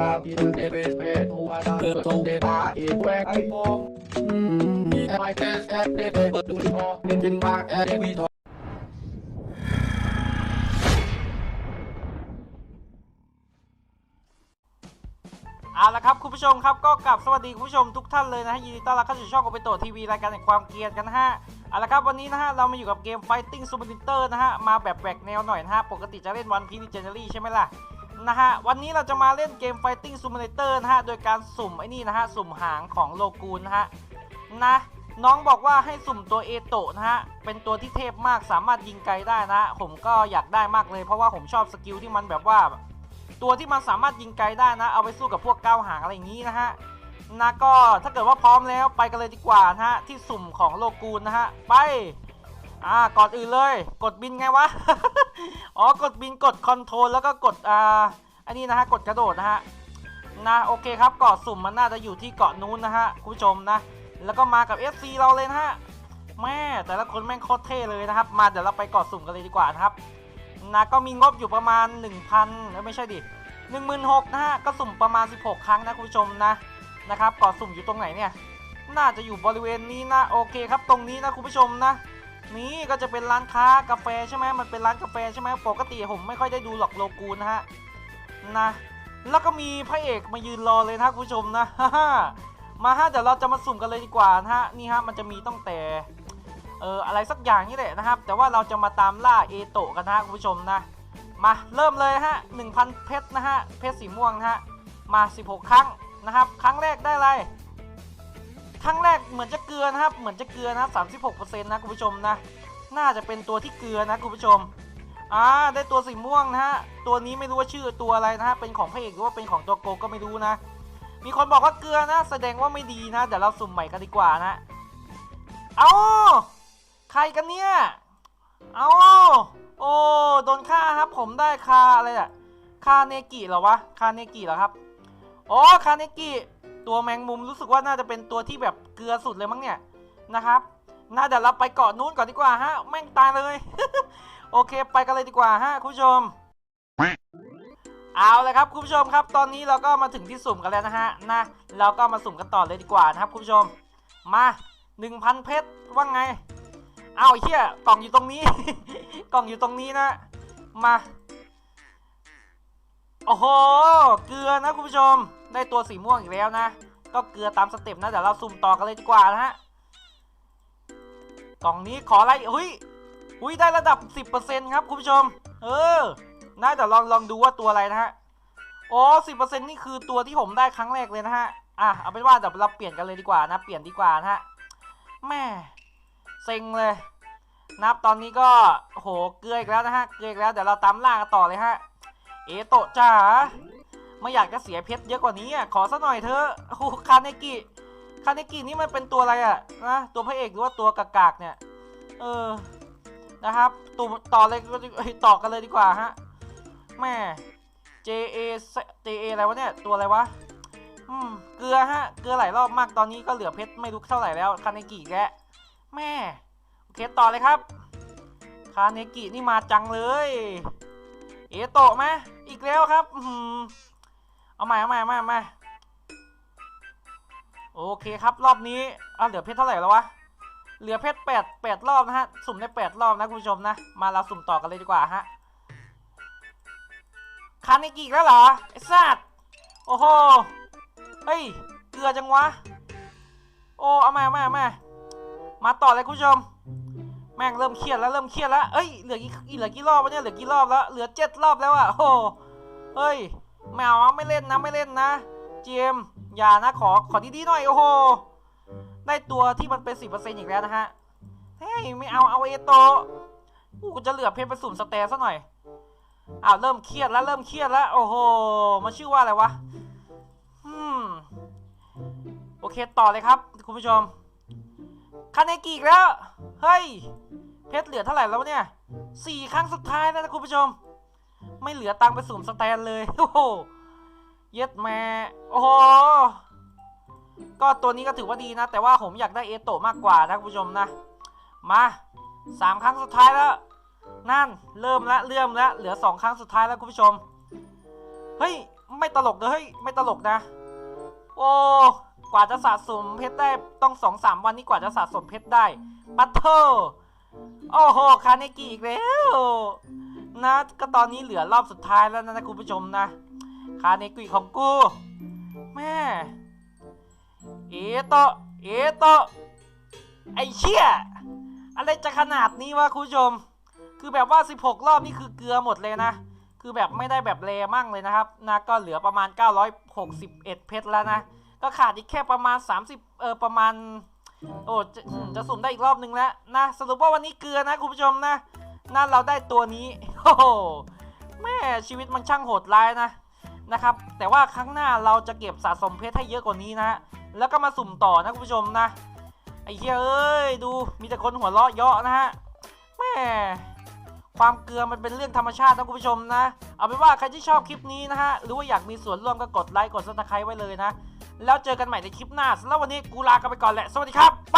rapid de respeto a la sociedad y juego. Mm, y hay que ser de verduro, sin más evito. เอาละครับคุณผู้ชมครับก็กลับสวัสดีคุณผู้ชมทุกท่านเลยนะฮะยินดีต้อนรับเข้าสู่ช่องโอเปโตทีวีรายการแห่งความเกรียนกันนะฮะเอาละครับวันนี้นะฮะเรามาอยู่กับเกม Fighting Simulator นะฮะมาแบบแบกแนวหน่อยนะฮะปกติจะเล่นวันพี e เจเนอรี่ใช่ไหมล่ะ นะฮะ วันนี้เราจะมาเล่นเกม Fighting Simulator นะฮะ โดยการสุ่มไอ้นี่นะฮะ สุ่มหางของโลกูนนะฮะ นะ น้องบอกว่าให้สุ่มตัวเอโตะนะฮะ เป็นตัวที่เทพมากสามารถยิงไกลได้นะผมก็อยากได้มากเลยเพราะว่าผมชอบสกิลที่มันแบบว่า ตัวที่มันสามารถยิงไกลได้นะ เอาไปสู้กับพวกก้าวหางอะไรอย่างนี้นะฮะนะก็ถ้าเกิดว่าพร้อมแล้วไปกันเลยดีกว่านะฮะที่สุ่มของโลกูนนะฮะ ไป อ่าก่อนอื่นเลย กดบินไงวะ อ๋อกดบินกดคอนโทรลแล้วก็กดอ่าอันนี้นะฮะกดกระโดดนะฮะนะโอเคครับเกาะสุ่มมันน่าจะอยู่ที่เกาะนู้นนะฮะคุณผู้ชมนะ แล้วก็มากับ FC เราเลยนะฮะแม่แต่ละคนแม่งโคตรเท่เลยนะครับ มาเดี๋ยวเราไปเกาะสุ่มกันเลยดีกว่านะครับนะก็มีงบอยู่ประมาณ 1,000เอ้ยไม่ใช่ดิ16,000นะฮะก็สุ่มประมาณ 16 ครั้งนะคุณผู้ชมนะนะครับเก่อสุ่มอยู่ตรงไหนเนี่ย น่าจะอยู่บริเวณนี้นะโอเคครับตรงนี้นะคุณผู้ชมนะ นี่ก็จะเป็นร้านค้ากาแฟใช่ไหมมันเป็นร้านกาแฟใช่ไหมปกติผมไม่ค่อยได้ดูหรอกโลกูนะฮะนะแล้วก็มีพระเอกมายืนรอเลยนะคุณผู้ชมนะมาฮะเดี๋ยวเราจะมาสุ่มกันเลยดีกว่านะฮะนี่ฮะมันจะมีตั้งแต่เอออะไรสักอย่างนี่แหละนะครับ แต่ว่าเราจะมาตามล่าเอโตะกันนะฮะคุณผู้ชมนะ มาเริ่มเลยฮะ1,000 เพชรนะฮะเพชรสีม่วงนะฮะมา 16 ครั้งนะครับ ครั้งแรกได้อะไร ครั้งแรกเหมือนจะเกลือนะครับ เหมือนจะเกลือนะครับ36%นะคุณผู้ชมนะ น่าจะเป็นตัวที่เกลือนะคุณผู้ชมอ่าได้ตัวสีม่วงนะฮะ ตัวนี้ไม่รู้ว่าชื่อตัวอะไรนะฮะ เป็นของพระเอกหรือว่าเป็นของตัวโกก็ไม่รู้นะ มีคนบอกว่าเกลือนะ แสดงว่าไม่ดีนะ เดี๋ยวเราสุ่มใหม่กันดีกว่านะ เอาใครกันเนี่ย เอาโอ้โดนฆ่าครับ ผมได้คาอะไรอะคาเนกิเหรอวะ คาเนกิเหรอครับ อ๋อ คาเนกิ ตัวแมงมุมรู้สึกว่าน่าจะเป็นตัวที่แบบเกลือสุดเลยมั้งเนี่ยนะครับ น่าเดี๋ยวเราไปเกาะนู้นก่อนดีกว่าฮะแม่งตายเลย โอเคไปกันเลยดีกว่าฮะคุณผู้ชม เอาเลยครับคุณผู้ชมครับ ตอนนี้เราก็มาถึงที่สุ่มกันแล้วนะฮะนะเราก็มาสุ่มกันต่อเลยดีกว่านะครับคุณผู้ชม มา1,000 เพชรว่าไงเอาเหี้ยกล่องอยู่ตรงนี้ กล่องอยู่ตรงนี้นะ มา โอ้โห เกลือนะคุณผู้ชม ได้ตัวสีม่วงอีกแล้วนะ ก็เกลือตามสเต็ปนะเดี๋ยวเราสุ่มต่อกันเลยดีกว่านะฮะกล่องนี้ขออะไรเฮ้ยอุ้ยได้ระดับ 10%ครับคุณผู้ชม เออ น่าจะลองลองดูว่าตัวอะไรนะฮะโอ้สินี่คือตัวที่ผมได้ครั้งแรกเลยนะฮะ อะ เอาเป็นว่าเดี๋ยวเราเปลี่ยนกันเลยดีกว่านะ เปลี่ยนดีกว่านะฮะ แม่เซ็งเลย นับตอนนี้ก็โห เกลืออีกแล้วนะฮะ เกลืออีกแล้ว เดี๋ยวเราตามล่ากันต่อเลยฮะ เอโตะจ้า ไม่อยากจะเสียเพชรเยอะกว่านี้อะขอสักหน่อยเถอะโอ้โหคาเนกิคาเนกินี่มันเป็นตัวอะไรอะนะตัวพระเอกหรือว่าตัวกากากๆเนี่ย เออนะครับต่อต่อเลยต่อกันเลยดีกว่าฮะแม่ JA JA อะไรวะเนี่ยตัวอะไรวะอืมเกลือฮะเกลือหลายรอบมากตอนนี้ก็เหลือเพชรไม่รู้เท่าไหร่แล้วคาเนกิแกแล้วแม่โอเคต่อเลยครับคาเนกินี่มาจังเลย เอโตะไหมอีกแล้วครับ อืม เอาใหม่เอาใหม่เอาใหม่เอาใหม่โอเคครับรอบนี้อะเหลือเพชรเท่าไหร่แล้ววะเหลือเพชรแปดแปดรอบนะฮะ สุ่มได้แปดรอบนะคุณผู้ชมนะ มาเราสุ่มต่อกันเลยดีกว่าฮะคาเนกิอีกแล้วเหรอไอ้สัตว์โอ้โหเฮ้ยเกลือจังวะ โอ้เอามาเอามาเอามามาต่อเลยคุณผู้ชม แม่งเริ่มเครียดแล้วเริ่มเครียดแล้วเอ้ยเหลือกี่เหลือกี่รอบวะเนี่ยเหลือกี่รอบแล้วเหลือเจ็ดรอบแล้วอะโอ้เฮ้ย ไม่เอาไม่เล่นนะไม่เล่นนะเจมอย่านะขอขอดีๆหน่อยโอ้โหได้ตัวที่มันเป็นสิบเปอร์เซ็นต์อีกแล้วนะฮะเฮ้ยไม่เอาเอาเอโตอู้กูจะเหลือเพชรไปสุ่มสเตร์ซะหน่อยอ้าวเริ่มเครียดแล้วเริ่มเครียดแล้วโอ้โหมันชื่อว่าอะไรวะอืมโอเคต่อเลยครับ คุณผู้ชมคาเนกิอีกแล้ว เฮ้ย เพชรเหลือเท่าไหร่แล้วเนี่ยสี่ครั้งสุดท้ายแล้วนะคุณผู้ชม ไม่เหลือตังไปสุ่มสแตนเลย โอ้โห เย็ดแม่โอ้โห ก็ตัวนี้ก็ถือว่าดีนะ แต่ว่าผมอยากได้เอโตะมากกว่านะคุณผู้ชมนะ มาสามครั้งสุดท้ายแล้ว นั่น เริ่มละเริ่มละเหลือสองครั้งสุดท้ายแล้วคุณผู้ชม เฮ้ย ไม่ตลกนะเฮ้ย ไม่ตลกนะ โอ้ กว่าจะสะสมเพชรได้ต้องสองสามวันนี้กว่าจะสะสมเพชรได้ปัตเตอร์โอ้โห คาเนกิอีกแล้ว นะ ก็ตอนนี้เหลือรอบสุดท้ายแล้วนะนะคุณผู้ชมนะ คาเนกิของกู แม่ เอโตเอโตไอเชี่ย อะไรจะขนาดนี้วะคุณผู้ชม คือแบบว่า 16 รอบนี่คือเกลือหมดเลยนะ คือแบบไม่ได้แบบเลมั่งเลยนะครับ นะ ก็เหลือประมาณ 961 เพชรแล้วนะ ก็ขาดอีกแค่ประมาณ 30 เออประมาณ โอ้ จะจะสุ่มได้อีกรอบนึงแล้วนะ สรุปว่าวันนี้เกลือนะคุณผู้ชมนะ นั่นเราได้ตัวนี้โอ้โหแม่ชีวิตมันช่างโหดร้ายนะนะครับ แต่ว่าครั้งหน้าเราจะเก็บสะสมเพชรให้เยอะกว่านี้นะ แล้วก็มาสุ่มต่อนะคุณผู้ชมนะไอ้เหี้ยเอ้ยดูมีแต่คนหัวเราะเยาะนะฮะแม่ความเกลือมันเป็นเรื่องธรรมชาตินะคุณผู้ชมนะ เอาเป็นว่าใครที่ชอบคลิปนี้นะฮะหรือว่าอยากมีส่วนร่วมก็กดไลค์กดซับสไครต์ไว้เลยนะ แล้วเจอกันใหม่ในคลิปหน้าสำหรับวันนี้กูลากันไปก่อนแหละสวัสดีครับไป